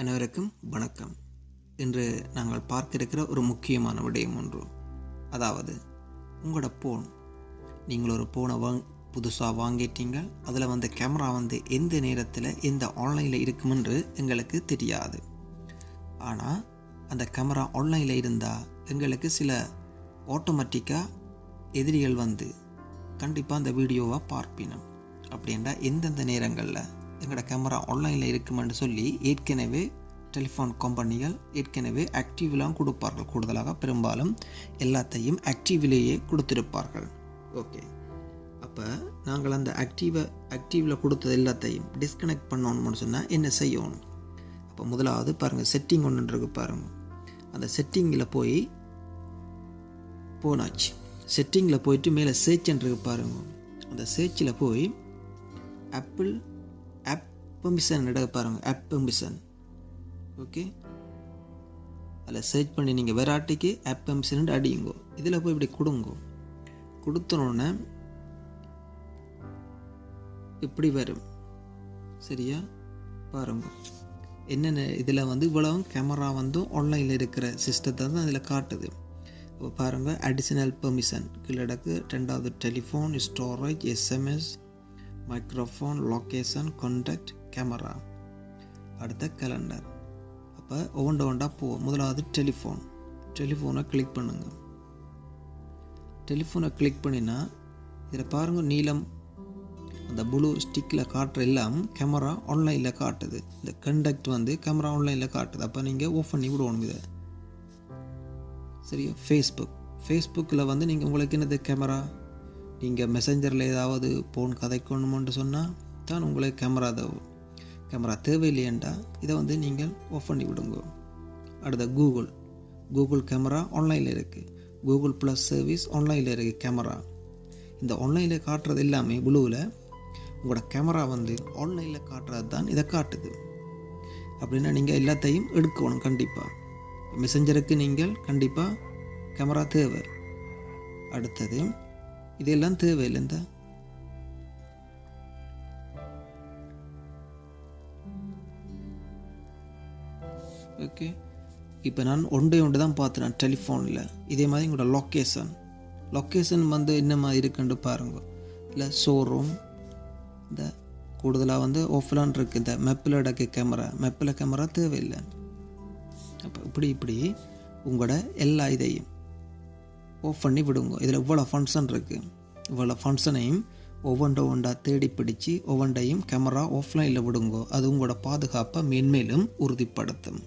அனைவருக்கும் வணக்கம். இன்று நாங்கள் பார்க்க இருக்கிற ஒரு முக்கியமான விடயம் ஒன்று. அதாவது உங்களோட ஃபோன் நீங்கள் ஒரு ஃபோனை வாங் புதுசாக வாங்கிட்டீங்க. அதில் வந்த கேமரா வந்து எந்த நேரத்தில் எந்த ஆன்லைனில் இருக்குமென்று எங்களுக்கு தெரியாது. ஆனால் அந்த கேமரா ஆன்லைனில் இருந்தால் எங்களுக்கு சில ஆட்டோமேட்டிக்காக எதிரிகள் வந்து கண்டிப்பாக அந்த வீடியோவை பார்ப்பினோம். அப்படின்றா எந்தெந்த நேரங்களில் எங்களோட கேமரா ஆன்லைனில் இருக்குமென்று சொல்லி ஏற்கனவே டெலிஃபோன் கம்பெனிகள் ஏற்கனவே ஆக்டிவ்லாம் கொடுப்பார்கள். கூடுதலாக பெரும்பாலும் எல்லாத்தையும் ஆக்டிவிலேயே கொடுத்துருப்பார்கள். ஓகே அப்போ நாங்கள் அந்த ஆக்டிவை ஆக்டிவில் கொடுத்தது எல்லாத்தையும் டிஸ்கனெக்ட் பண்ணணும்னு சொன்னால் என்ன செய்யணும்? அப்போ முதலாவது பாருங்கள் செட்டிங் ஒன்று இருக்கு பாருங்கள் அந்த செட்டிங்கில் போய் போனாச்சு. செட்டிங்கில் போயிட்டு மேலே சர்ச்ன்றது பாருங்க. அந்த சேர்ச்சில் போய் ஆப்பிள் ஆப் பெர்மிஷன் பாருங்கள் பாருங்க. ஆப் பெர்மிஷன் ஓகே அதில் சர்ச் பண்ணி நீங்கள் வெராட்டிக்கு ஆப் பெர்மிஷன் அடியுங்கோ. இதில் போய் இப்படி கொடுங்கோ. கொடுத்தனோடனே இப்படி வரும். சரியா? பாருங்க. என்னென்ன இதில் வந்து இவ்வளவும் கேமரா வந்து ஆன்லைனில் இருக்கிற சிஸ்டத்தை தான் இதில் காட்டுது. இப்போ பாருங்கள் அடிஷனல் பெர்மிஷன் கீழடக்கு ரெண்டாவது telephone storage SMS microphone location contact camera அடுத்த கேலண்டர் அப்போ ஒவ்வொன்று ஒவ்வொன்றா போ முதலாவது டெலிஃபோன் டெலிஃபோனை கிளிக் பண்ணுங்கள் டெலிஃபோனை கிளிக் பண்ணினா இதில் பாருங்கள் நீளம். அந்த ப்ளூ ஸ்டிக்கில் காட்டுற எல்லாம் கேமரா ஆன்லைனில் காட்டுது. இந்த கண்டக்ட் வந்து கேமரா ஆன்லைனில் காட்டுது. அப்போ நீங்கள் ஓஃப் பண்ணி விடுவோம் இதை. சரியா? ஃபேஸ்புக் ஃபேஸ்புக்கில் வந்து நீங்கள் உங்களுக்கு என்னது கேமரா நீங்கள் மெசஞ்சரில் ஏதாவது ஃபோன் கதைக்கணுமென்று சொன்னால் தான் உங்களுக்கு கேமரா தேவை கேமரா தேவையில்லையேண்டா இதை வந்து நீங்கள் ஆஃப் பண்ணி விடுங்க. அடுத்த கூகுள். கூகுள் கேமரா ஆன்லைனில் இருக்குது கூகுள் ப்ளஸ் சர்வீஸ் ஆன்லைனில் இருக்குது கேமரா. இந்த ஆன்லைனில் காட்டுறது எல்லாமே ப்ளூவில் உங்களோட கேமரா வந்து ஆன்லைனில் காட்டுறது தான் இதை காட்டுது. அப்படின்னா நீங்கள் எல்லாத்தையும் எடுக்கணும் கண்டிப்பாக மெசஞ்சருக்கு நீங்கள் கண்டிப்பாக கேமரா தேவை. அடுத்தது இதெல்லாம் தேவையில்லை இந்த ஓகே இப்போ நான் ஒன்றே ஒன்று தான் பார்த்தேன் டெலிஃபோனில் இதே மாதிரி உங்களோட லொக்கேஷன் லொக்கேஷன் வந்து என்ன மாதிரி இருக்குன்னு பாருங்க. இல்லை ஷோரூம் இந்த கூடுதலாக வந்து ஓஃப்லான் இருக்குது இந்த மெப்பில் இடக்கு கேமரா மெப்பில் கேமரா தேவையில்லை. அப்போ இப்படி இப்படி உங்களோட எல்லா இதையும் ஆஃப் பண்ணி விடுங்க. இதில் இவ்வளோ ஃபங்க்ஷன் இருக்குது இவ்வளோ ஃபங்க்ஷனையும் ஒவ்வொன்றை ஒன்றா தேடி பிடிச்சி ஒவ்வொன்றையும் கேமரா ஆஃப்லைனில் விடுங்கோ. அது உங்களோட பாதுகாப்பை மென்மேலும் உறுதிப்படுத்தும்.